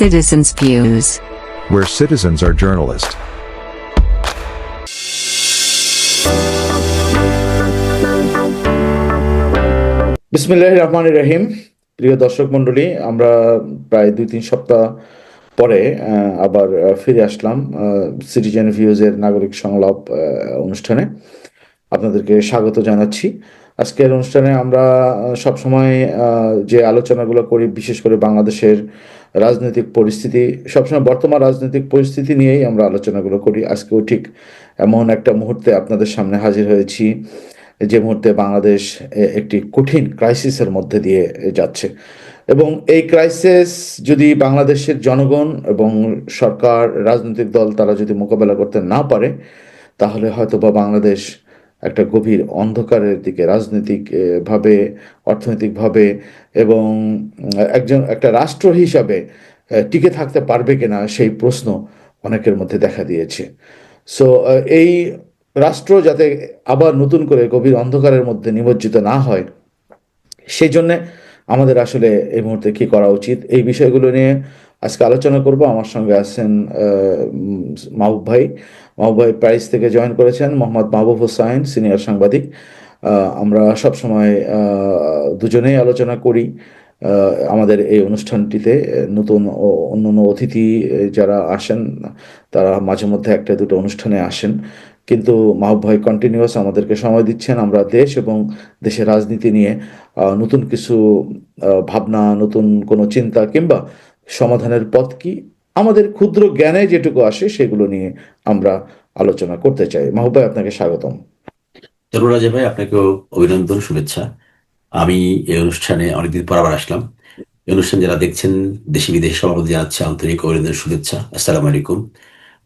citizens' views. where citizens are journalists. বিসমিল্লাহ রহমান রহিম প্রিয় দর্শক মণ্ডলী আমরা প্রায় দুই তিন সপ্তাহ পরে আহ, আবার ফিরে আসলাম সিটিজেন ভিউজের নাগরিক সংলাপ আহ, অনুষ্ঠানে আপনাদেরকে স্বাগত জানাচ্ছি আজকের অনুষ্ঠানে আমরা সবসময় আহ, যে আলোচনাগুলো করি বিশেষ করে বাংলাদেশের রাজনৈতিক পরিস্থিতি, সবসময় বর্তমান রাজনৈতিক পরিস্থিতি নিয়েই আমরা আলোচনাগুলো করি। আজকেও ঠিক এমন একটা মুহূর্তে আপনাদের সামনে হাজির হয়েছি, যে মুহূর্তে বাংলাদেশ একটি কঠিন ক্রাইসিসের মধ্যে দিয়ে যাচ্ছে। এবং এই ক্রাইসিস যদি বাংলাদেশের জনগণ এবং সরকার, রাজনৈতিক দল তারা যদি মোকাবেলা করতে না পারে, তাহলে হয়তো বা বাংলাদেশ একটা গভীর অন্ধকারের দিকে রাজনৈতিক এ, ভাবে অর্থনৈতিকভাবে এবং একজন একটা রাষ্ট্র হিসাবে টিকে থাকতে পারবে কিনা সেই প্রশ্ন অনেকের মধ্যে দেখা দিয়েছে। সো এই রাষ্ট্র যাতে আবার নতুন করে গভীর অন্ধকারের মধ্যে নিমজ্জিত না হয় সেই জন্যে আমাদের আসলে এই মুহূর্তে কি করা উচিত? এই বিষয়গুলো নিয়ে আজকে আলোচনা করব। আমার সঙ্গে আছেন মাহবুব ভাই। ভাই প্রাইস থেকে জয়েন করেছেন মোহাম্মদ মাহবুব হোসাইন, সিনিয়র সাংবাদিক। আমরা সবসময় দুজনেই আলোচনা করি আমাদের এই অনুষ্ঠানটিতে। নতুন ও অন্য অতিথি যারা আসেন, তারা মাঝে মধ্যে একটা দুটো অনুষ্ঠানে আসেন। কিন্তু মাহবুব ভাই কন্টিনিউয়াস আমাদেরকে সময় দিচ্ছেন। আমরা দেশ এবং দেশের রাজনীতি নিয়ে নতুন কিছু ভাবনা, নতুন কোনো চিন্তা কিংবা সমাধানের পথ কি আমাদের ক্ষুদ্র জ্ঞানে যেটুকু আসে, সেগুলো নিয়ে আমরা আলোচনা করতে চাই। মাহবুব ভাই, আপনাকে স্বাগতম। রাজা ভাই, আপনাকেও অভিনন্দন, শুভেচ্ছা। আমি এই অনুষ্ঠানে অনেকদিন পর আবার আসলাম। এই অনুষ্ঠান যারা দেখছেন, দেশি বিদেশি সভাপতি জানাচ্ছে, আন্তরিক অভিনন্দন, শুভেচ্ছা। আসসালামু আলাইকুম।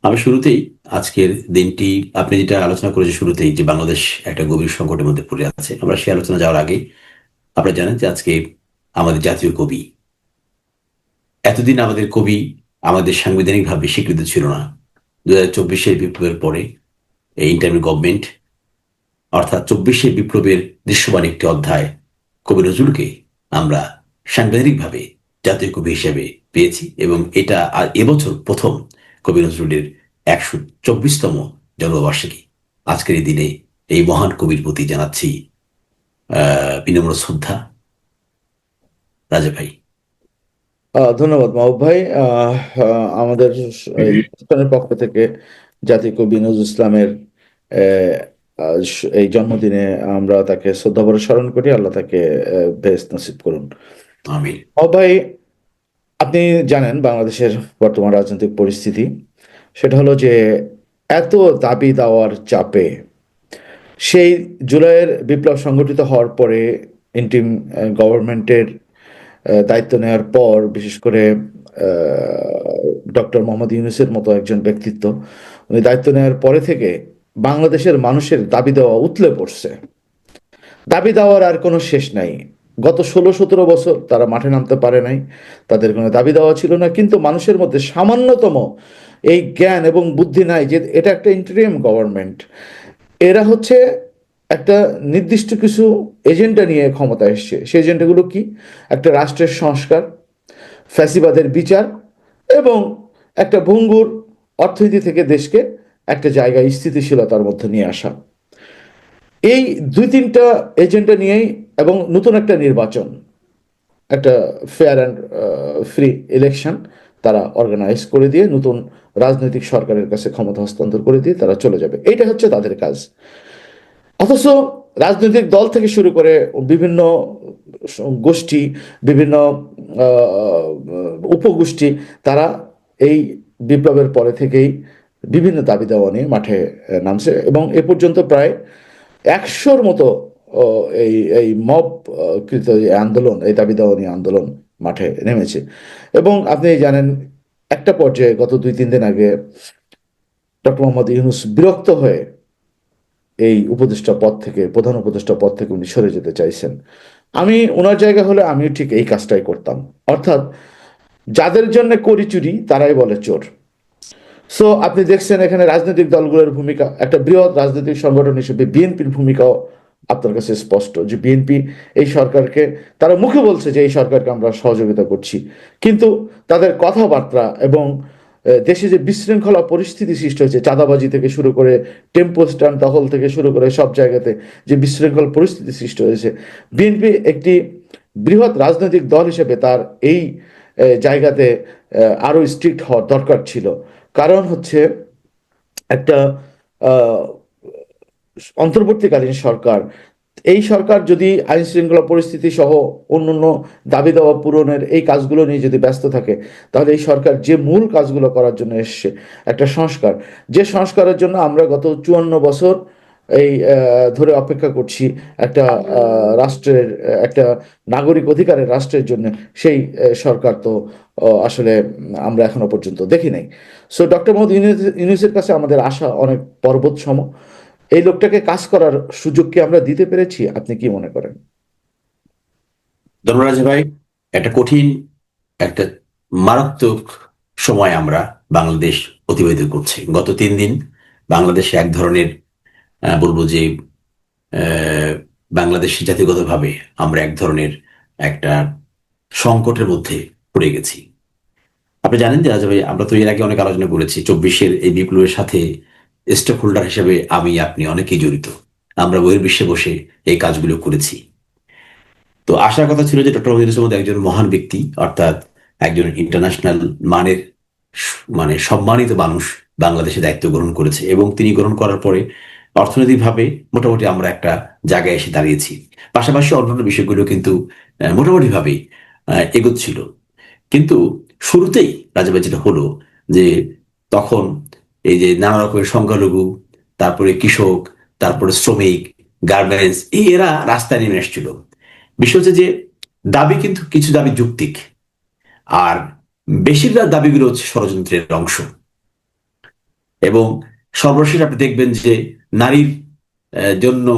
আমি শুরুতেই আজকের দিনটি, আপনি যেটা আলোচনা করেছেন শুরুতেই যে বাংলাদেশ একটা গভীর সংকটের মধ্যে পড়ে আছে, আমরা সেই আলোচনা যাওয়ার আগে আপনারা জানেন যে আজকে আমাদের জাতীয় কবি, এতদিন আমাদের কবি আমাদের সাংবিধানিকভাবে স্বীকৃত ছিল না। দু হাজার চব্বিশের বিপ্লবের পরে এই ইন্টারভিউ গভর্নমেন্ট, অর্থাৎ চব্বিশের বিপ্লবের দৃশ্যমান একটি অধ্যায় কবি নজরুলকে আমরা সাংবিধানিকভাবে জাতীয় কবি হিসেবে পেয়েছি এবং এটা আর এবছর প্রথম কবি নজরুলের একশো চব্বিশতম জন্মবার্ষিকী। আজকের এই দিনে এই মহান কবির প্রতি জানাচ্ছি বিনম্র শ্রদ্ধা। রাজা ভাই। ধন্যবাদ মাহবুব ভাই। আমাদের পক্ষ থেকে জাতীয় কবি নজরুল ইসলামের এই জন্মদিনে আমরা তাকে শ্রদ্ধাভরে স্মরণ করি। আল্লাহ তাকে বেহেশত নসিব করুন। ভাই আপনি জানেন বাংলাদেশের বর্তমান রাজনৈতিক পরিস্থিতি। সেটা হলো যে এত দাবি দেওয়ার চাপে সেই জুলাইয়ের বিপ্লব সংগঠিত হওয়ার পরে ইন্টিম গভর্নমেন্টের দায়িত্ব নেওয়ার পর, বিশেষ করে ডক্টর মোহাম্মদ ইউনুসের মতো একজন ব্যক্তিত্ব, উনি দায়িত্ব নেওয়ার পরে থেকে বাংলাদেশের মানুষের দাবি দেওয়া উতলে পড়ছে। দাবি দেওয়ার আর কোনো শেষ নাই। গত ষোলো, সতেরো বছর তারা মাঠে নামতে পারে নাই, তাদের কোনো দাবি দেওয়া ছিল না, কিন্তু মানুষের মধ্যে সামান্যতম এই জ্ঞান এবং বুদ্ধি নাই যে এটা একটা ইন্টারিয়াম গভর্নমেন্ট এরা হচ্ছে একটা নির্দিষ্ট কিছু এজেন্ডা নিয়ে ক্ষমতা এসছে। সেই এজেন্ডাগুলো কি? একটা রাষ্ট্রের সংস্কার, ফ্যাসিবাদের বিচার এবং একটা ভঙ্গুর অর্থনীতি থেকে দেশকে একটা জায়গায় স্থিতিশীলতার মধ্যে নিয়ে আসা। এই দুই তিনটা এজেন্ডা নিয়েই এবং নতুন একটা নির্বাচন, একটা ফেয়ার অ্যান্ড ফ্রি ইলেকশন তারা অর্গানাইজ করে দিয়ে, নতুন রাজনৈতিক সরকারের কাছে ক্ষমতা হস্তান্তর করে দিয়ে তারা চলে যাবে। এইটা হচ্ছে তাদের কাজ। অথচ রাজনৈতিক দল থেকে শুরু করে বিভিন্ন গোষ্ঠী, বিভিন্ন উপগোষ্ঠী, তারা এই বিপ্লবের পরে থেকেই বিভিন্ন দাবি দেওয়া নিয়ে মাঠে নামছে এবং এ পর্যন্ত প্রায় একশোর মতো এই এই মব কৃত আন্দোলন, এই দাবি দেওয়া নিয়ে আন্দোলন মাঠে নেমেছে। এবং আপনি জানেন, একটা পর্যায়ে গত দুই তিন দিন আগে ডক্টর মোহাম্মদ ইউনুস বিরক্ত হয়ে এই উপদেষ্টা পদ থেকে, প্রধান উপদেষ্টা পদ থেকে উনি সরে যেতে চাইছেন। আমি ওনার জায়গা হলে আমিও ঠিক এই কাজটাই করতাম। অর্থাৎ, যাদের জন্য করি চুরি, তারাই বলে চোর। সো আপনি দেখছেন এখানে রাজনৈতিক দলগুলোর ভূমিকা, একটা বৃহৎ রাজনৈতিক সংগঠন হিসেবে বিএনপির ভূমিকাও আপনার কাছে স্পষ্ট, যে বিএনপি এই সরকারকে, তারা মুখে বলছে যে এই সরকারকে আমরা সহযোগিতা করছি। কিন্তু তাদের কথাবার্তা এবং দেশে যে বিশৃঙ্খলা পরিস্থিতি সৃষ্টি হয়েছে চাঁদাবাজি থেকে শুরু করে টেম্পো স্ট্যান্ড দখল থেকে শুরু করে সব জায়গাতে যে বিশৃঙ্খল পরিস্থিতি সৃষ্টি হয়েছে বিএনপি একটি বৃহৎ রাজনৈতিক দল হিসেবে তার এই জায়গাতে আহ, আরও স্ট্রিক্ট হওয়ার দরকার ছিল। কারণ হচ্ছে একটা অন্তর্বর্তীকালীন সরকার এই সরকার যদি আইন শৃঙ্খলা পরিস্থিতি সহ অন্যান্য দাবি দাওয়া পূরণের এই কাজগুলো নিয়ে যদি ব্যস্ত থাকে, তাহলে এই সরকার যে মূল কাজগুলো করার জন্য এসছে, একটা সংস্কার। যে সংস্কারের জন্য আমরা গত চুয়ান্ন বছর এই ধরে অপেক্ষা করছি একটা রাষ্ট্রের, একটা নাগরিক অধিকারের রাষ্ট্রের জন্য। সেই সরকার তো আসলে আমরা এখনও পর্যন্ত দেখি নাই। সো ডক্টর মোহাম্মদ ইউনুস, ইউনুসের কাছে আমাদের আশা অনেক পর্বত সম এই লোকটাকে কাজ করার সুযোগ কি আমরা দিতে পেরেছি? আপনি কি মনে করেন? ধর্মরাজ ভাই, একটা কঠিন, একটা মারাত্মক সময় আমরা বাংলাদেশ অতিবাহিত করছি। গত তিন দিন বাংলাদেশে এক ধরনের বলব যে বাংলাদেশে জাতিগতভাবে আমরা এক ধরনের একটা সংকটের মধ্যে পড়ে গেছি। আপনি জানেন যে রাজা ভাই, আমরা তো এর আগে অনেক আলোচনা করেছি, চব্বিশের এই বিপ্লবের সাথে স্টেক হোল্ডার হিসেবে আমি আপনি অনেকেই জড়িত। আমরা বহির্বিশ্বে বসে এই কাজগুলো করেছি। তো আশার কথা ছিল যে ডক্টর মোহাম্মদ মধ্যে একজন মহান ব্যক্তি অর্থাৎ একজন ইন্টারন্যাশনাল মানের মানে সম্মানিত মানুষ বাংলাদেশে দায়িত্ব গ্রহণ করেছে এবং তিনি গ্রহণ করার পরে অর্থনৈতিকভাবে মোটামুটি আমরা একটা জায়গায় এসে দাঁড়িয়েছি। পাশাপাশি অন্যান্য বিষয়গুলো কিন্তু আহ, এগোচ্ছিল। কিন্তু শুরুতেই রাজাবাই যেটা হলো যে তখন এই যে নানা রকমের সংখ্যালঘু, তারপরে কৃষক, তারপরে শ্রমিক, গার্মেন্টস, এই এরা রাস্তায় নেমে এসেছিল। বিষয় হচ্ছে যে দাবি কিন্তু কিছু দাবি যুক্তিক। আর বেশিরভাগ দাবিগুলো হচ্ছে ষড়যন্ত্রের অংশ। এবং সর্বশেষ আপনি দেখবেন যে নারীর জন্য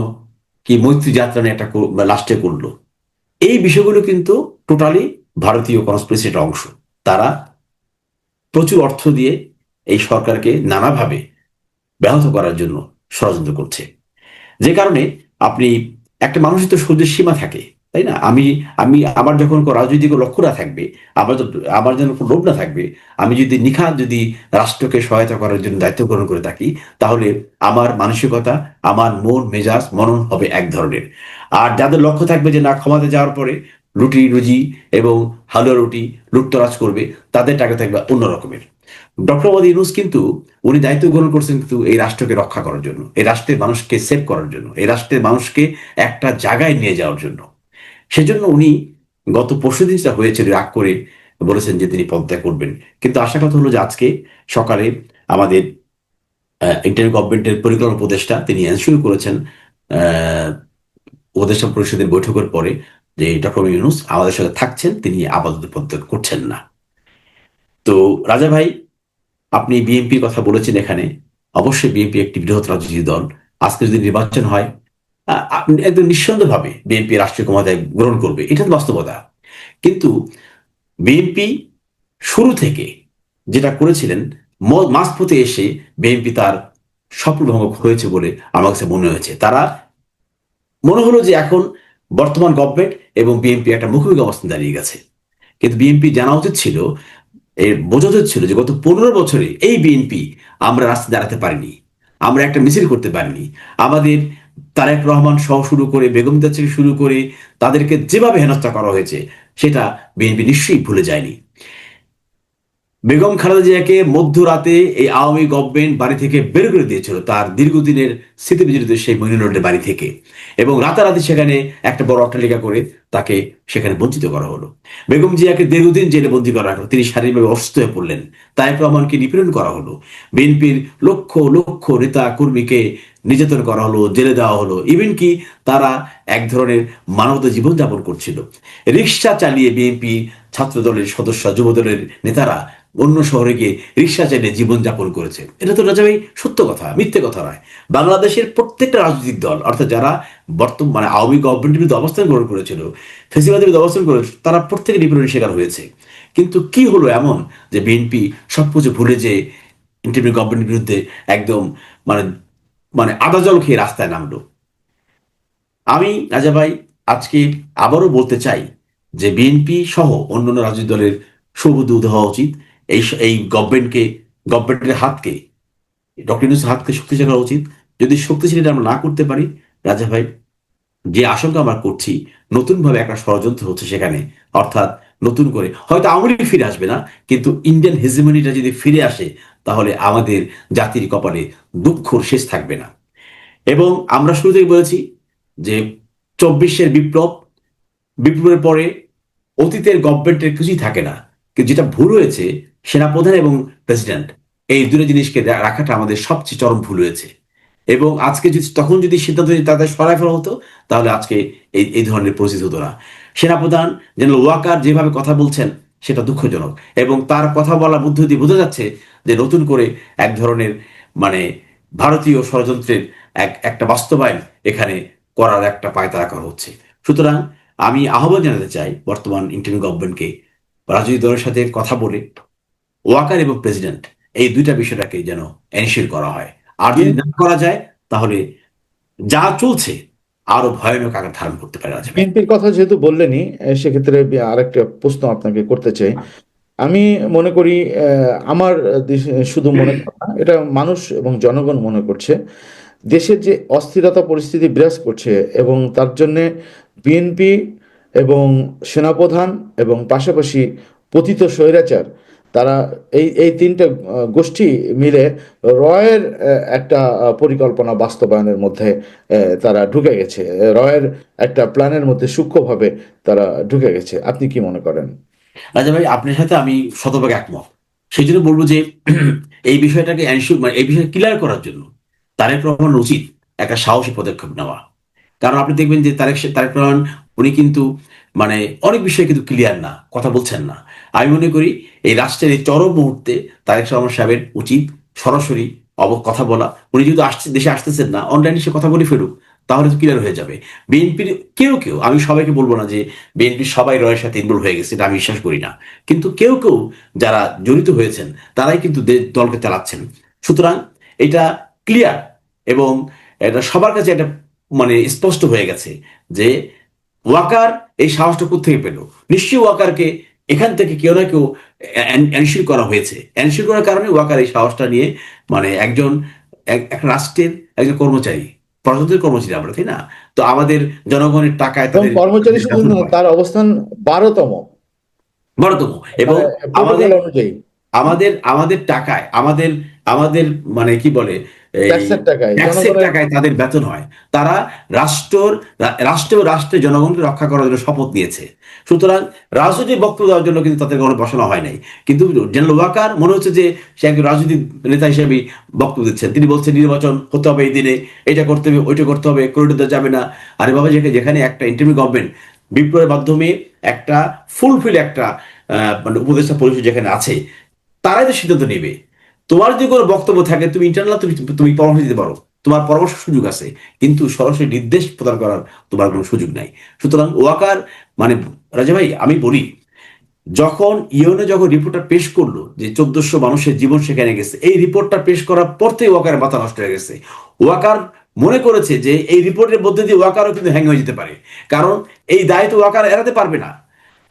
কি মৈত্রী যাত্রা নিয়ে একটা লাস্টে করল। এই বিষয়গুলো কিন্তু টোটালি ভারতীয় কনস্পিরেসির অংশ। তারা প্রচুর অর্থ দিয়ে এই সরকারকে নানাভাবে ব্যাহত করার জন্য ষড়যন্ত্র করছে। যে কারণে আপনি, একটা মানুষের তো সহ্যের সীমা থাকে, তাই না? আমি আমি আমার যখন রাজনৈতিক লক্ষ্য না থাকবে, আমার আমার যেন কোনো লোভ না থাকবে, আমি যদি নিখাত যদি রাষ্ট্রকে সহায়তা করার জন্য দায়িত্ব গ্রহণ করে থাকি, তাহলে আমার মানসিকতা, আমার মন, মেজাজ, মনন হবে এক ধরনের। আর যাদের লক্ষ্য থাকবে যে না ক্ষমাতে যাওয়ার পরে রুটি, রুজি এবং হালুয়া রুটি লুটতরাজ করবে, তাদের টাকা থাকবে অন্য রকমের। ডক্টর মোদী ইউনুস কিন্তু উনি দায়িত্ব গ্রহণ করছেন কিন্তু এই রাষ্ট্রকে রক্ষা করার জন্য, এই রাষ্ট্রের মানুষকে সেভ করার জন্য, এই রাষ্ট্রের মানুষকে একটা জায়গায় নিয়ে যাওয়ার জন্য। সেজন্য উনি গত পরশু দিন যেটা হয়েছিল রাগ করে বলেছেন যে তিনি পদত্যাগ করবেন। কিন্তু আশা কথা হলো যে আজকে সকালে আমাদের ইন্টার গভর্নমেন্টের পরিকল্পনা উপদেষ্টা তিনি এনশিওর করেছেন উপদেষ্টা পরিষদের বৈঠকের পরে যে ডক্টর ইউনুস আমাদের সাথে থাকছেন, তিনি আপাতত পদত্যাগ করছেন না। তো রাজা ভাই আপনি বিএনপির কথা বলেছেন এখানে, অবশ্যই বিএনপি একটি বৃহৎ রাজনৈতিক দল। আজকে যদি নির্বাচন হয় একদম নিঃসন্দেহভাবে বিএনপি রাষ্ট্রীয় ক্ষমতায় গ্রহণ করবে, এটা বাস্তবতা। কিন্তু বিএনপি শুরু থেকে যেটা করেছিলেন মাঝপথে এসে বিএনপি তার সফলভঙ্গ হয়েছে বলে আমার কাছে মনে হয়েছে। তারা মনে হলো যে এখন বর্তমান গভর্নমেন্ট এবং বিএনপি একটা মুখোমুখি অবস্থান দাঁড়িয়ে গেছে। কিন্তু বিএনপি জানা উচিত ছিল বোঝা যাচ্ছিল ছিল যে গত পনেরো বছরে এই বিএনপি আমরা রাস্তা দাঁড়াতে পারিনি। আমরা একটা মিছিল করতে পারিনি। আমাদের তারেক রহমান সহ শুরু করে, বেগম থেকে শুরু করে তাদেরকে যেভাবে হেনস্থা করা হয়েছে, সেটা বিএনপি নিশ্চয়ই ভুলে যায়নি। বেগম খালেদা জিয়াকে মধ্যরাতে এই আওয়ামী গভর্নমেন্ট বাড়ি থেকে বের করে দিয়েছিল। তার দীর্ঘদিনের স্মৃতি বিজড়িত সেই মইনুল রোডের বাড়ি থেকে। এবং রাতারাতি সেখানে একটা বড় অট্টালিকা করে তাকে সেখানে বঞ্চিত করা হলো। বেগম জিয়াকে দীর্ঘদিন জেলে বন্দী করা হলো তিনি শারীরিকভাবে অসুস্থ হয়ে পড়লেন। তারেক রহমানকে নিপীড়ন করা হলো। বিএনপির লক্ষ লক্ষ নেতা কর্মীকে নির্যাতন করা হলো, জেলে দেওয়া হলো। ইভেন কি তারা এক ধরনের মানবতা জীবনযাপন করছিল। রিক্সা চালিয়ে বিএনপি ছাত্র দলের সদস্য যুব দলের নেতারা অন্য শহরে গিয়ে রিক্সা চালিয়ে জীবনযাপন করেছে। এটা তো রাজা ভাই সত্য কথা, মিথ্যে কথা নয়। বাংলাদেশের প্রত্যেকটা রাজনৈতিক দল, অর্থাৎ যারা বর্তমান মানে আওয়ামী গভর্নমেন্টের বিরুদ্ধে অবস্থান গ্রহণ করেছিল, ফেসিবাদের বিরুদ্ধে অবস্থান করেছিল তারা প্রত্যেকে নিপীড়নের শিকার হয়েছে। কিন্তু কি হলো এমন যে বিএনপি সবকিছু ভুলে যে ইন্টারমিডিয়েট গভর্নমেন্টের বিরুদ্ধে একদম মানে মানে আদা জল খেয়ে রাস্তায় নামলো? আমি রাজা ভাই আজকে আবারও বলতে চাই যে বিএনপি সহ অন্যান্য রাজনৈতিক দলের সুবুদ্ধ হওয়া উচিত। এই এই গভর্নমেন্টকে গভর্নমেন্টের হাতকে ডক্টর ইউনুসের হাতকে শক্তিশালী করা উচিত। যদি শক্তিশালী আমরা না করতে পারি, রাজা ভাই, যে আশঙ্কা আমরা করছি, নতুনভাবে একটা ষড়যন্ত্র হচ্ছে সেখানে, অর্থাৎ নতুন করে, হয়তো লীগ ফিরে আসবে না, কিন্তু ইন্ডিয়ান হেজিমনিটা যদি ফিরে আসে, তাহলে আমাদের জাতির কপালে দুঃখর শেষ থাকবে না। এবং আমরা শুরুতেই বলেছি যে চব্বিশের বিপ্লব, বিপ্লবের পরে অতীতের গভর্নমেন্টের কিছুই থাকে না। যেটা ভুল হয়েছে সেনাপ্রধান এবং প্রেসিডেন্ট, এই দুটো জিনিসকে রাখাটা আমাদের সবচেয়ে চরম ভুল হয়েছে। এবং আজকে যদি, তখন যদি সিদ্ধান্ত তাদের সরাই ফেলা হতো, তাহলে আজকে এই এই ধরনের পরিস্থিতি হতো না। সেনাপ্রধান জেনারেল ওয়াকার যেভাবে কথা বলছেন, সেটা দুঃখজনক। এবং তার কথা বলার মধ্য দিয়ে বোঝা যাচ্ছে যে নতুন করে এক ধরনের মানে ভারতীয় ষড়যন্ত্রের এক, একটা বাস্তবায়ন এখানে করার একটা পায়তারা করা হচ্ছে। সুতরাং আমি আহ্বান জানাতে চাই বর্তমান ইন্টারিম গভর্নমেন্টকে, রাজনৈতিক দলের সাথে কথা বলে ওয়াকার এবং প্রেসিডেন্ট এই দুইটা বিষয়টাকে যেন এনশিওর করা হয়। আর যদি না করা যায় তাহলে যা চলছে আরও ভয়ানক আকার ধারণ করতে পারে বিএনপির কথা যেহেতু বললেনই আহ, সেক্ষেত্রে আরেকটা প্রশ্ন আপনাকে করতে চাই। আমি মনে করি আমার শুধু মনে এটা মানুষ এবং জনগণ মনে করছে দেশের যে অস্থিরতা পরিস্থিতি বিরাজ করছে এবং তার জন্যে বিএনপি এবং সেনাপ্রধান এবং পাশাপাশি পতিত স্বৈরাচার তারা এই এই তিনটা গোষ্ঠী মিলে রয়ের একটা পরিকল্পনা বাস্তবায়নের মধ্যে তারা ঢুকে গেছে। রয়ের একটা প্ল্যানের মধ্যে সূক্ষ্মভাবে তারা ঢুকে গেছে। আপনি কি মনে করেন? রাজা ভাই, আপনার সাথে আমি শতভাগ একমত। সেই জন্য বলব যে, এই বিষয়টাকে মানে এই বিষয়টা ক্লিয়ার করার জন্য তারেক রহমান উচিত একটা সাহসী পদক্ষেপ নেওয়া। কারণ আপনি দেখবেন যে তারেক তারেক রহমান, উনি কিন্তু মানে অনেক বিষয়ে কিন্তু ক্লিয়ার না, কথা বলছেন না। আমি মনে করি এই রাষ্ট্রের এই চরম মুহূর্তে তারেক রহমান সাহেবের উচিত সরাসরি অব কথা বলা। উনি যেহেতু আসছে দেশে আসতেছেন না অনলাইনে সে কথা বলে ফেলুক, তাহলে তো ক্লিয়ার হয়ে যাবে। বিএনপির কেউ কেউ আমি সবাইকে বলব না যে বিএনপির সবাই রয়ের সাথে ইনভলভ হয়ে গেছে, এটা আমি বিশ্বাস করি না। কিন্তু কেউ কেউ যারা জড়িত হয়েছেন, তারাই কিন্তু দলকে চালাচ্ছেন। সুতরাং এটা ক্লিয়ার এবং এটা সবার কাছে একটা মানে স্পষ্ট হয়ে গেছে যে ওয়াকার এই সাহসটা কোথেকে পেল? নিশ্চয়ই ওয়াকারকে এখান থেকে কেউ না কেউ এনশিওর করা হয়েছে। এনশিওর করার কারণে ওয়াকার এই সাহসটা নিয়ে মানে একজন এক- রাষ্ট্রের একজন কর্মচারী প্রজাতন্ত্রের কর্মচারী আমরা তাই না? তো আমাদের জনগণের টাকায় তাদের কর্মচারী হয়। তার অবস্থান বারোতম। বারোতম। এবং মানে আমাদের আমাদের আমাদের টাকায় আমাদের আমাদের মানে কি বলে টাকায় তাদের বেতন হয়। তারা রাষ্ট্রর রাষ্ট্র রাষ্ট্রের জনগণকে রক্ষা করার জন্য শপথ নিয়েছে। সুতরাং রাজনৈতিক বক্তব্য দেওয়ার জন্য কিন্তু তাদের কোনো বসানো হয় নাই। কিন্তু জেনারেল ওয়াকার মনে হচ্ছে যে সে একজন রাজনৈতিক নেতা হিসেবে বক্তব্য দিচ্ছেন। তিনি বলছেন নির্বাচন হতে হবে এই দিনে এটা করতে হবে ওইটা করতে হবে করিডোর যাবে না। আরে বাবা যেখানে যেখানে একটা ইন্টারভিউ গভর্নমেন্ট বিপ্লবের মাধ্যমে একটা ফুলফিল একটা আহ, মানে উপদেষ্টা পরিষদ যেখানে আছে তারাই তো সিদ্ধান্ত নেবে। তোমার যদি কোনো বক্তব্য থাকে, তুমি ইন্টারনাল তুমি তুমি পরামর্শ দিতে পারো। তোমার পরামর্শ সুযোগ আছে, কিন্তু সরাসরি নির্দেশ প্রদান করার তোমার কোনো সুযোগ নাই। সুতরাং ওয়াকার মানে রাজা ভাই, আমি বলি, যখন ইউএনএ যখন রিপোর্টটা পেশ করল যে চোদ্দশো মানুষের জীবন সেখানে গেছে, এই রিপোর্টটা পেশ করার পর থেকে ওয়াকারের মাথা নষ্ট হয়ে গেছে। ওয়াকার মনে করেছে যে এই রিপোর্টের মধ্যে দিয়ে ওয়াকারও কিন্তু হ্যাং হয়ে যেতে পারে। কারণ এই দায়িত্ব ওয়াকার এড়াতে পারবে না।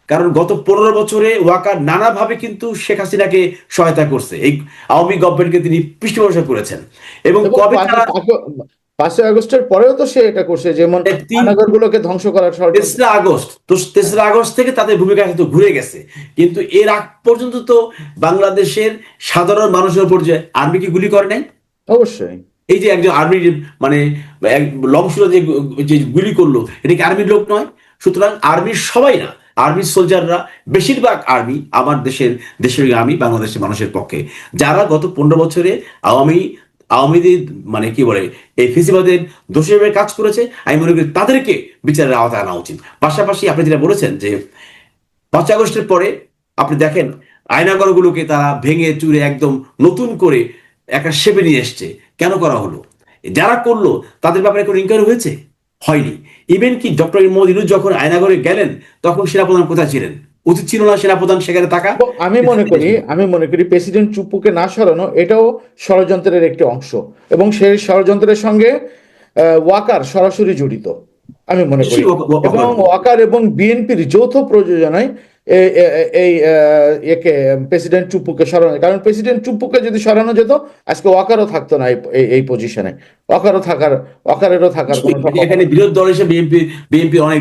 কারণ গত পনেরো বছরে ওয়াকার নানাভাবে কিন্তু শেখ হাসিনাকে সহায়তা করছে। এই আওয়ামী গভর্নমেন্টকে তিনি পৃষ্ঠপোষকতা করেছেন। এবং কবে পাঁচই আগস্টের পরেও তো সে এটা করছে যেমন কারাগারগুলোকে ধ্বংস করার তেসরা আগস্ট। তো তেসরা আগস্ট থেকে তাদের ভূমিকা কিন্তু ঘুরে গেছে। কিন্তু এর আগ পর্যন্ত তো বাংলাদেশের সাধারণ মানুষের উপর যে আর্মি কি গুলি করে নাই? অবশ্যই। এই যে একজন আর্মির মানে লংশুরা যে যে গুলি করল এটা কি আর্মির লোক নয়? সুতরাং আর্মির সবাই না। আর্মির সোলজাররা বেশিরভাগ আর্মি আমার দেশের দেশের আর্মি বাংলাদেশের মানুষের পক্ষে। যারা গত পনেরো বছরে আওয়ামী, আওয়ামীদের মানে কি বলে, এই ফেসিবাদের দোষী হিসেবে কাজ করেছে, আমি মনে করি তাদেরকে বিচারের আওতায় আনা উচিত। পাশাপাশি আপনি যেটা বলেছেন যে, পাঁচ আগস্টের পরে আপনি দেখেন, আয়নাগরগুলোকে তারা ভেঙে চুরে একদম নতুন করে একটা শেপে নিয়ে এসছে। কেন করা হলো? যারা করল, তাদের ব্যাপারে কোনো ইনকোয়ারি হয়েছে? হয়নি। ইভেন কি ডক্টর মোদিনুর যখন আয়নাগরে গেলেন তখন সেনাপ্রধান কোথায় ছিলেন? উচিত ছিল না সেনাপ্রধান সেখানে থাকা? আমি মনে করি আমি মনে করি প্রেসিডেন্ট চুপুকে না সরানো এটাও ষড়যন্ত্রের একটি অংশ। এবং সেই ষড়যন্ত্রের সঙ্গে ওয়াকার সরাসরি জড়িত। আমি মনে করি। এবং ওয়াকার এবং বিএনপির যৌথ প্রযোজনায় এই একে প্রেসিডেন্ট সরানো কারণ প্রেসিডেন্ট যদি সরানো যেত আজকে ওয়াকারও থাকতো না এই- পজিশনে ওয়াকারও থাকার ওয়াকারেরও থাকার এখানে বিরোধী দল হিসেবে বিএনপি বিএনপি অনেক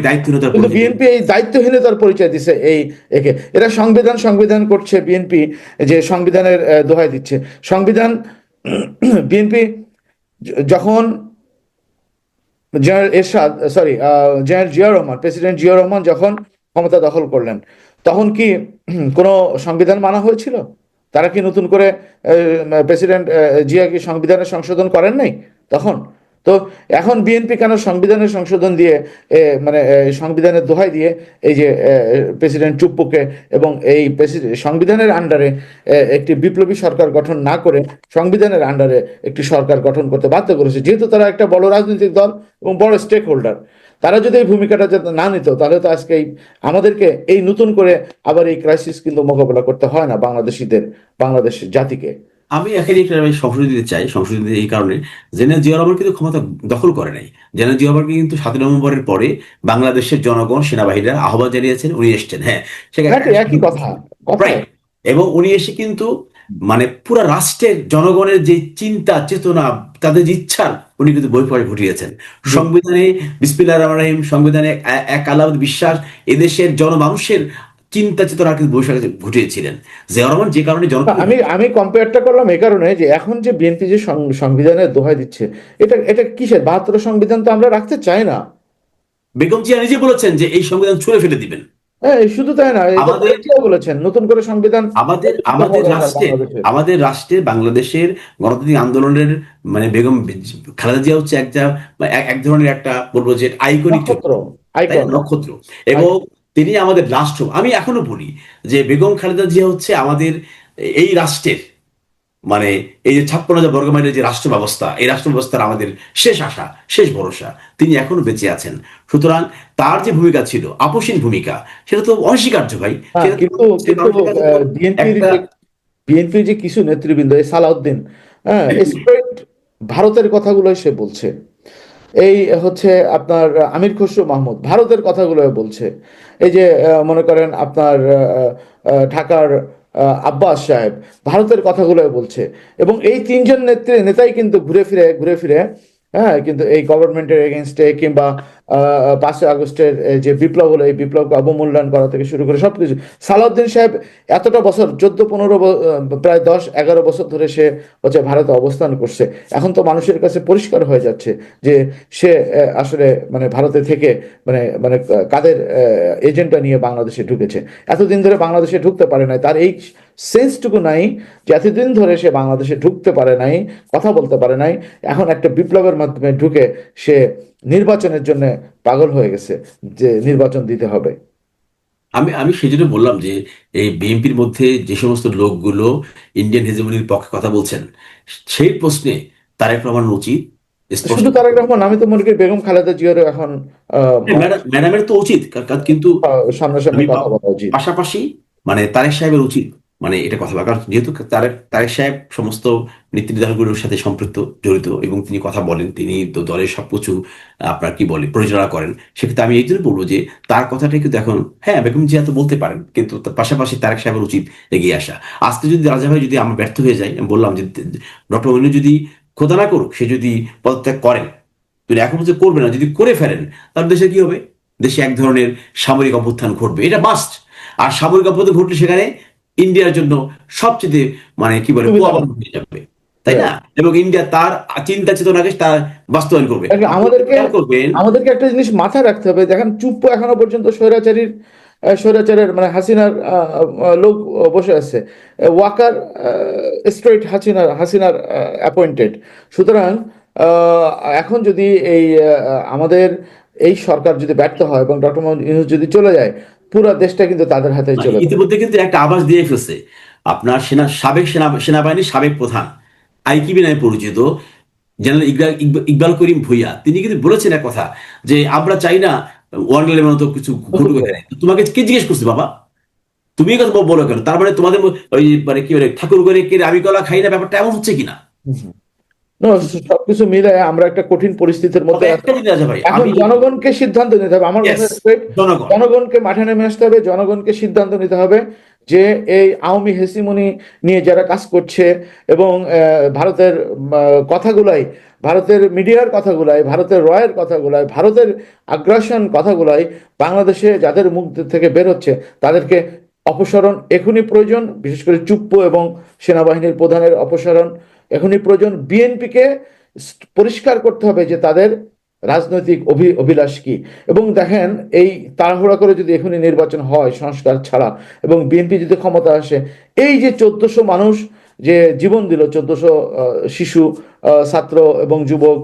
কিন্তু পরিচয় বিএনপি এই দায়িত্বহীনতার পরিচয় দিচ্ছে এই একে। এরা সংবিধান সংবিধান করছে বিএনপি যে সংবিধানের দোহাই দিচ্ছে। সংবিধান বিএনপি যখন general Ershad sorry general Zia Rahman president Zia Rahman যখন ক্ষমতা দখল করলেন তখন কি কোনো সংবিধান মানা হয়েছিল? তারা কি নতুন করে প্রেসিডেন্ট জিয়া কি সংবিধানের সংশোধন করেন নাই তখন? তো এখন বিএনপি কেন সংবিধানের সংশোধন দিয়ে মানে সংবিধানের দোহাই দিয়ে এই যে প্রেসিডেন্ট চুপ্পুকে এবং এই সংবিধানের আন্ডারে একটি বিপ্লবী সরকার গঠন না করে সংবিধানের আন্ডারে একটি সরকার গঠন করতে বাধ্য করেছে। যেহেতু তারা একটা বড় রাজনৈতিক দল এবং বড় স্টেক হোল্ডার তারা যদি এই ভূমিকাটা যাতে না নিত তাহলে তো আজকে এই আমাদেরকে এই নতুন করে আবার এই ক্রাইসিস কিন্তু মোকাবেলা করতে হয় না বাংলাদেশিদের বাংলাদেশের জাতিকে। আমি এখানে একটা সংশোধন দিতে চাই সংশোধন দিতে এই কারণে জেনারেল জিয়া রহমান কিন্তু ক্ষমতা দখল করে নাই। জেনারেল জিয়া রহমানকে কিন্তু সাত নভেম্বরের পরে বাংলাদেশের জনগণ সেনাবাহিনীরা আহ্বান জানিয়েছেন উনি এসছেন হ্যাঁ। সেখানে একই কথা এবং উনি এসে কিন্তু মানে পুরো রাষ্ট্রের জনগণের যে চিন্তা চেতনা তাদের ইচ্ছার উনি কিন্তু বৈফল ঘটিয়েছেন। সংবিধানে বিসমিল্লাহ রহমান রহিম সংবিধানে এক আলাউদ বিশ্বাস এদেশের জনমানুষের চিন্তা চেতনা কিন্তু বৈশাখ ঘটিয়েছিলেন। জিয়া রহমান যে কারণে জন আমি আমি কম্পেয়ারটা করলাম এই কারণে যে এখন যে বিএনপি যে সংবিধানের দোহাই দিচ্ছে এটা এটা কিসের? বাহাত্তর সংবিধান তো আমরা রাখতে চাই না। বেগম জিয়া নিজে বলেছেন যে এই সংবিধান ছুঁড়ে ফেলে দিবেন। হ্যাঁ শুধু তাই না আমাদের- বলেছেন নতুন করে সংবিধান আমাদের আমাদের রাষ্ট্রে বাংলাদেশের। আমাদের রাষ্ট্রে বাংলাদেশের গণতান্ত্রিক আন্দোলনের মানে বেগম খালেদা জিয়া হচ্ছে একটা এক- ধরনের একটা বলব যে আইকনিক? নক্ষত্র এবং তিনি আমাদের রাষ্ট্র। আমি এখনও বলি যে বেগম খালেদা জিয়া হচ্ছে আমাদের এই রাষ্ট্রের মানে এই যে ছাপ্পান্ন হাজার বর্গ মাইলের যে রাষ্ট্র ব্যবস্থা এই রাষ্ট্র ব্যবস্থার আমাদের শেষ আশা শেষ ভরসা তিনি এখনও বেঁচে আছেন। সুতরাং তার যে ভূমিকা ছিল আপসীন ভূমিকা সেটা তো অনস্বীকার্য ভাই। হ্যাঁ, বিএনপির যে কিছু নেতৃবৃন্দ এই সালাউদ্দিন হ্যাঁ ভারতের কথাগুলো সে বলছে। এই হচ্ছে আপনার আমির খসরু মাহমুদ ভারতের কথাগুলো বলছে। এই যে মনে করেন আপনার ঢাকার আব্বাস সাহেব, ভারতের কথাগুলো বলছে। এবং এই তিনজন নেত্রী, নেতাই কিন্তু ঘুরে ফিরে ঘুরে ফিরে হ্যাঁ কিন্তু এই গভর্নমেন্টের এগেনস্টে কিংবা পাঁচই আগস্টের যে বিপ্লব হলো এই বিপ্লবকে অবমূল্যায়ন করা থেকে শুরু করে সব কিছু সালাউদ্দিন সাহেব এতটা বছর চোদ্দ পনেরো প্রায় দশ এগারো বছর ধরে সে হচ্ছে ভারতে অবস্থান করছে। এখন তো মানুষের কাছে পরিষ্কার হয়ে যাচ্ছে যে সে আসলে মানে ভারতে থেকে মানে মানে কাদের এজেন্টটা নিয়ে বাংলাদেশে ঢুকেছে। এতদিন ধরে বাংলাদেশে ঢুকতে পারে নাই। তার এই সেন্সটুকু নাই যে এতদিন ধরে সে বাংলাদেশে ঢুকতে পারে নাই কথা বলতে পারে নাই এখন একটা বিপ্লবের মাধ্যমে ঢুকে সে নির্বাচনের জন্য পাগল হয়ে গেছে যে নির্বাচন দিতে হবে। আমি আমি সেই জন্য বললাম যে এই বিএনপির মধ্যে যে সমস্ত লোকগুলো ইন্ডিয়ান হেজেমনির পক্ষে কথা বলছেন সেই প্রশ্নে তারেক রহমান উচিত শুধু তারেক রহমান আমি তো মনে করি বেগম খালেদা জিয়ারও এখন ম্যাডামের তো উচিত কিন্তু সামনাসামনি কথা বলা উচিত। পাশাপাশি মানে তারেক সাহেবের উচিত। মানে এটা কথা বলা কারণ যেহেতু তারেক তারেক সাহেব সমস্ত নীতি নির্ধারণগুলোর সাথে সম্পৃক্ত, জড়িত এবং তিনি কথা বলেন, তিনি দলের সবকিছু আপনার কি বলে পরিচালনা করেন, সেক্ষেত্রে আমি এই জন্য বলব যে তার কথাটা কিন্তু এখন হ্যাঁ বেগম জিয়া তো বলতে পারেন, কিন্তু পাশাপাশি তারেক সাহেবের উচিত এগিয়ে আসা। আজকে যদি রাজা ভাই যদি আমরা ব্যর্থ হয়ে যাই, আমি বললাম যে ডক্টর মইনু যদি খোদা না করুক, সে যদি পদত্যাগ করেন তিনি এখন যে করবে না, যদি করে ফেলেন, তাহলে দেশে কি হবে? দেশে এক ধরনের সামরিক অভ্যুত্থান ঘটবে, এটা মাস্ট আর সামরিক অভ্যুত্থান ঘটলে সেখানে ইন্ডিয়ার জন্য সবচেয়ে মানে কি বলে হয়ে যাবে তাই না? এবং ইন্ডিয়া তার চিন্তা চেতনাকে তার বাস্তবায়ন করবে। আমাদেরকে করবেন আমাদেরকে একটা জিনিস মাথায় রাখতে হবে দেখেন চুপ্প এখনও পর্যন্ত স্বৈরাচারীর স্বৈরাচারের মানে হাসিনার লোক বসে আছে। ওয়াকার স্ট্রেট হাসিনার হাসিনার অ্যাপয়েন্টেড সুতরাং আহ, এখন যদি এই আমাদের এই সরকার যদি ব্যর্থ হয় এবং ডক্টর মোহাম্মদ ইউনূস যদি চলে যায় পুরো দেশটা কিন্তু তাদের হাতে চলে ইতিমধ্যে কিন্তু একটা আভাস দিয়ে ফেলছে। আপনার সেনা সাবেক সেনা সেনাবাহিনীর সাবেক প্রধান আইকিবি নামে পরিচিত জেনারেল ইকবাল ইকবাল- করিম ভুইয়া তিনি কিন্তু বলেছেন এক কথা যে আমরা চাই না ওয়ার্ল্ডের মতো কিছু ঘটুক তোমাকে কে জিজ্ঞেস করছে বাবা? তুমি কথা বলো কেন? তার মানে তোমাদের ওই মানে কি বলে ঠাকুর করে কে আমি কলা খাই না ব্যাপারটা এমন হচ্ছে কিনা? সবকিছু মিলে আমরা একটা কঠিন পরিস্থিতির মধ্যে এখন জনগণকে সিদ্ধান্ত নিতে হবে। আমার জনগণকে মাঠে নেমে আসতে হবে জনগণকে সিদ্ধান্ত নিতে হবে যে এই আওয়ামী হেসিমনি নিয়ে যারা কাজ করছে এবং ভারতের কথাগুলাই ভারতের মিডিয়ার কথাগুলাই ভারতের রয়ের কথাগুলাই ভারতের আগ্রাসন কথাগুলাই বাংলাদেশে যাদের মুখ থেকে বের হচ্ছে তাদেরকে অপসারণ এখনই প্রয়োজন বিশেষ করে চুপ্পু এবং সেনাবাহিনীর প্রধানের অপসারণ। এখনই প্রয়োজন বিএনপিকে পরিষ্কার করতে হবে যে তাদের রাজনৈতিক অভি, অভিলাষ কি। এবং দেখেন, এই তাড়াহুড়া করে যদি এখনই নির্বাচন হয় সংস্কার ছাড়া এবং বিএনপি যদি ক্ষমতা আসে, এই যে চোদ্দশো মানুষ যে জীবন দিল, চোদ্দশো শিশু ছাত্র এবং যুবক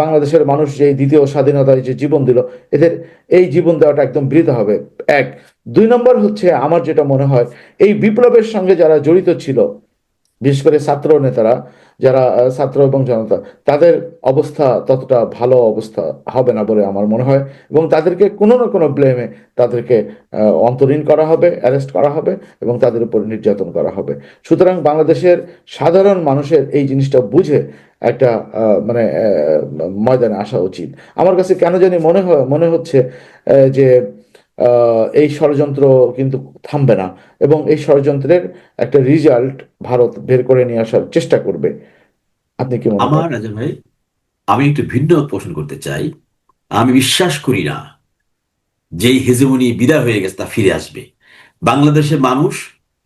বাংলাদেশের মানুষ যে দ্বিতীয় স্বাধীনতায় যে জীবন দিল, এদের এই জীবন দেওয়াটা একদম বৃথ হবে। এক। দুই নম্বর হচ্ছে, আমার যেটা মনে হয়, এই বিপ্লবের সঙ্গে যারা জড়িত ছিল বিশেষ করে ছাত্র নেতারা, যারা ছাত্র এবং জনতা, তাদের অবস্থা ততটা ভালো অবস্থা হবে না বলে আমার মনে হয় এবং তাদেরকে কোনো না কোনো ব্লেমে তাদেরকে অন্তরীণ করা হবে অ্যারেস্ট করা হবে এবং তাদের উপর নির্যাতন করা হবে। সুতরাং বাংলাদেশের সাধারণ মানুষের এই জিনিসটা বুঝে একটা মানে ময়দানে আসা উচিত। আমার কাছে কেন জানি মনে হয়, মনে হচ্ছে যে এই ষড়যন্ত্র কিন্তু থামবে না এবং এই ষড়যন্ত্রের একটা রিজাল্ট ভারত বের করে নিয়ে আসার চেষ্টা করবে। আপনি কি মনে আমার রাজা ভাই আমি একটু ভিন্ন পোষণ করতে চাই। আমি বিশ্বাস করি না যেই হেজেমনি বিদায় হয়ে গেছে তা ফিরে আসবে। বাংলাদেশের মানুষ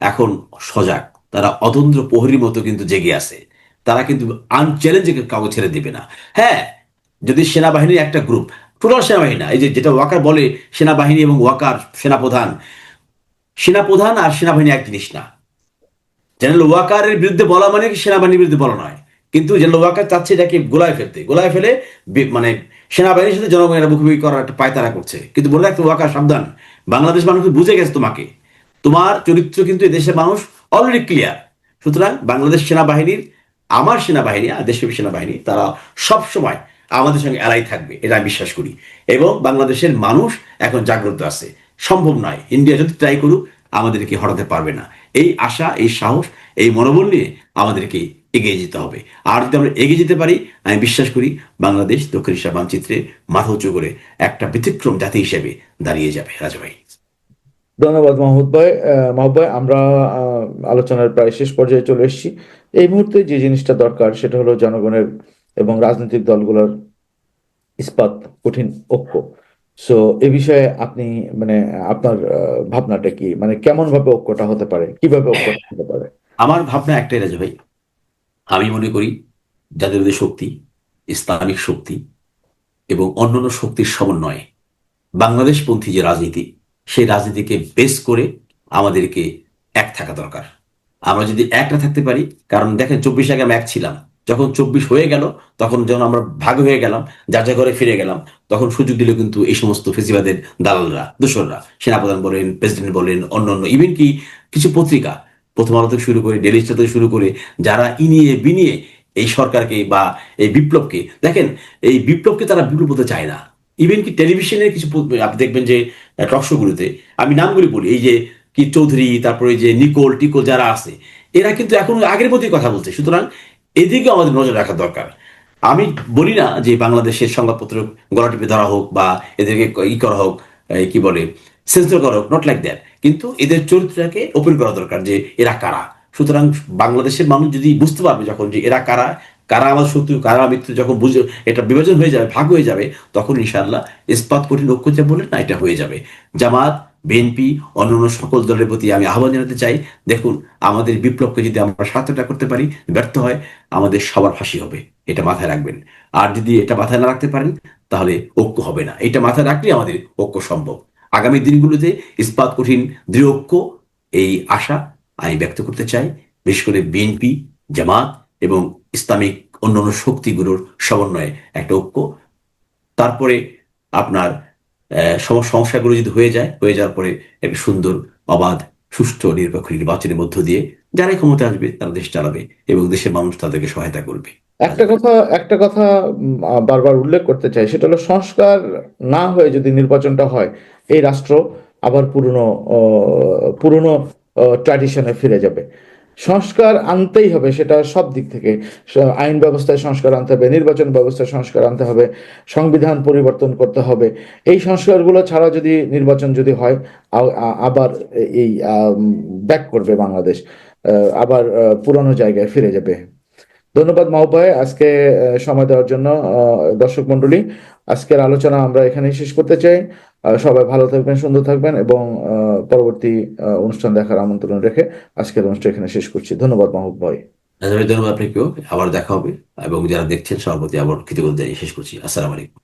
এখন সজাগ তারা অতন্ত্র প্রহরীর মতো কিন্তু জেগে আছে। তারা কিন্তু আনচ্যালেঞ্জে কাউকে ছেড়ে দিবে না। হ্যাঁ যদি সেনাবাহিনীর একটা গ্রুপ টোটাল সেনাবাহিনী এই যে যেটা ওয়াকার বলে সেনাবাহিনী এবং ওয়াকার সেনাপ্রধান। সেনাপ্রধান আর সেনাবাহিনী এক জিনিস না। জেনারেল ওয়াকারের বিরুদ্ধে বলা মানে কি সেনাবাহিনীর বিরুদ্ধে বলা নয়। কিন্তু জেনারেল ওয়াকার চাচ্ছে এটাকে গোলায় ফেলতে। গোলায় ফেলে মানে সেনাবাহিনীর সাথে জনগণের মুখোমুখি করার একটা পায়তারা করছে। কিন্তু বলে রাখতে ওয়াকার সাবধান। বাংলাদেশ মানুষ বুঝে গেছে তোমাকে। তোমার চরিত্র কিন্তু এই দেশের মানুষ অলরেডি ক্লিয়ার সুতরাং বাংলাদেশ সেনাবাহিনীর, আমার সেনাবাহিনী আর দেশের সেনাবাহিনী, তারা সব সময় আমাদের সঙ্গে এলাই থাকবে, এটা আমি বিশ্বাস করি। এবং বাংলাদেশের মানুষ এখন জাগ্রত আছে। সম্ভব নয়। ইন্ডিয়া যদি ট্রাই করুক, আমাদেরকে হটাতে পারবে না। এই আশা, এই সাহস, এই মনোবল নিয়ে আমাদেরকে এগিয়ে যেতে হবে। আর যদি আমরা এগিয়ে যেতে পারি, আমি বিশ্বাস করি বাংলাদেশ দক্ষিণ এশিয়া মানচিত্রে মাথা উঁচু করে একটা ব্যতিক্রম জাতি হিসেবে দাঁড়িয়ে যাবে। রাজা ভাই। ধন্যবাদ মাহমুদ ভাই। মাহমুদ ভাই, আমরা আলোচনার প্রায় শেষ পর্যায়ে চলে এসেছি। এই মুহূর্তে যে জিনিসটা দরকার, সেটা হলো জনগণের এবং রাজনৈতিক দলগুলোর ইস্পাত কঠিন ঐক্য। সো এ বিষয়ে আপনি মানে আপনার ভাবনাটা কি? মানে কেমন ভাবে ঐক্যটা হতে পারে? কীভাবে ঐক্যটা হতে পারে? আমার ভাবনা একটাই রাজা ভাই। আমি মনে করি জাতীয়তাবাদী শক্তি, ইসলামিক শক্তি এবং অন্যান্য শক্তির সমন্বয়ে বাংলাদেশপন্থী যে রাজনীতি, সেই রাজনীতিকে বেস করে আমাদেরকে এক থাকা দরকার। আমরা যদি এক না থাকতে পারি, কারণ দেখেন, চব্বিশ আগে আমি এক ছিলাম। যখন চব্বিশ হয়ে গেল, তখন যখন আমরা ভাগ হয়ে গেলাম, যার যা ঘরে ফিরে গেলাম, তখন সুযোগ দিল কিন্তু এই সমস্ত ফেসিবাদের দালালরা, দোসররা, সেনাপ্রধান বলেন, প্রেসিডেন্ট বলেন, অন্যান্য ইভেন কি কিছু পত্রিকা, প্রথম আলো থেকে শুরু করে ডেলি স্টার থেকে শুরু করে, যারা ইনিয়ে বিনিয়ে এই সরকারকে বা এই বিপ্লবকে, দেখেন, এই বিপ্লবকে তারা বিপ্লব হতে চায় না। ইভেন কি টেলিভিশনের কিছু আপনি দেখবেন যে টকশোগুলোতে আমি নামগুলি বলি, এই যে কি চৌধুরী, তারপরে যে নিকোল, টিকোল যারা আছে, এরা কিন্তু এখন আগের মতোই কথা বলছে। সুতরাং এদিকে আমাদের নজর রাখা দরকার। আমি বলি না যে বাংলাদেশের সংবাদপত্র গলা টিপে ধরা হোক বা এদেরকে ই করা হোক কি বলে, সেন্সর করা হোক নট লাইক দ্যাট কিন্তু এদের চরিত্রটাকে ওপেন করা দরকার যে এরা কারা। সুতরাং বাংলাদেশের মানুষ যদি বুঝতে পারবে যখন যে এরা কারা কারা আমার শত্রু, কারা মিত্র, যখন বুঝে, এটা বিভাজন হয়ে যাবে, ভাগ হয়ে যাবে, তখন ইনশাআল্লাহ ইস্পাত কঠিন ঐক্য যে বলে না, এটা হয়ে যাবে। জামাত বিএনপি অন্যান্য সকল দলের প্রতি আমি আহ্বান জানাতে চাই। দেখুন, আমাদের বিপ্লবকে যদি আমরা সার্থকতা করতে পারি, ব্যর্থ হয়, আমাদের সবার ফাঁসি হবে। এটা মাথায় রাখবেন। আর যদি এটা মাথায় না রাখতে পারেন, তাহলে ঐক্য হবে না। এটা মাথায় রাখলে আমাদের ঐক্য সম্ভব। আগামী দিনগুলোতে ইস্পাত কঠিন, দৃঢ় ঐক্য, এই আশা আমি ব্যক্ত করতে চাই। বিশেষ করে বিএনপি জামাত এবং ইসলামিক অন্যান্য শক্তিগুলোর সমন্বয়ে একটা ঐক্য। তারপরে আপনার সমস্যাগুলো যদি হয়ে যায়, হয়ে যাওয়ার পরে একটা সুন্দর, অবাধ, সুষ্ঠু, নিরপেক্ষ নির্বাচনের মধ্য দিয়ে যারাই ক্ষমতা আসবে, তারা দেশ চালাবে এবং দেশের মানুষ তাদেরকে সহায়তা করবে। একটা কথা একটা কথা বারবার উল্লেখ করতে চাই, সেটা হলো সংস্কার না হয়ে যদি নির্বাচনটা হয়, এই রাষ্ট্র আবার পুরনো পুরনো ট্র্যাডিশনে ফিরে যাবে। সংস্কার আনতেই হবে, সেটা সব দিক থেকে। আইন ব্যবস্থায় সংস্কার আনতে হবে, নির্বাচন ব্যবস্থায় সংস্কার আনতে হবে, সংবিধান পরিবর্তন করতে হবে। এই সংস্কারগুলো ছাড়া যদি নির্বাচন যদি হয় আবার এই ব্যাক করবে বাংলাদেশ আবার পুরনো জায়গায় ফিরে যাবে। ধন্যবাদ ভাই আজকে সময় দেওয়ার জন্য দর্শক মণ্ডলী। আজকের আলোচনা আমরা এখানেই শেষ করতে চাই। সবাই ভালো থাকবেন, সুন্দর থাকবেন এবং পরবর্তী অনুষ্ঠান দেখার আমন্ত্রণ রেখে আজকের অনুষ্ঠান এখানে শেষ করছি। ধন্যবাদ মাহবুব ভাই। ধন্যবাদ আপনাকেও। আবার দেখা হবে এবং যারা দেখছেন, সবার প্রতি আবার কৃতজ্ঞতা শেষ করছি। আসসালামু আলাইকুম।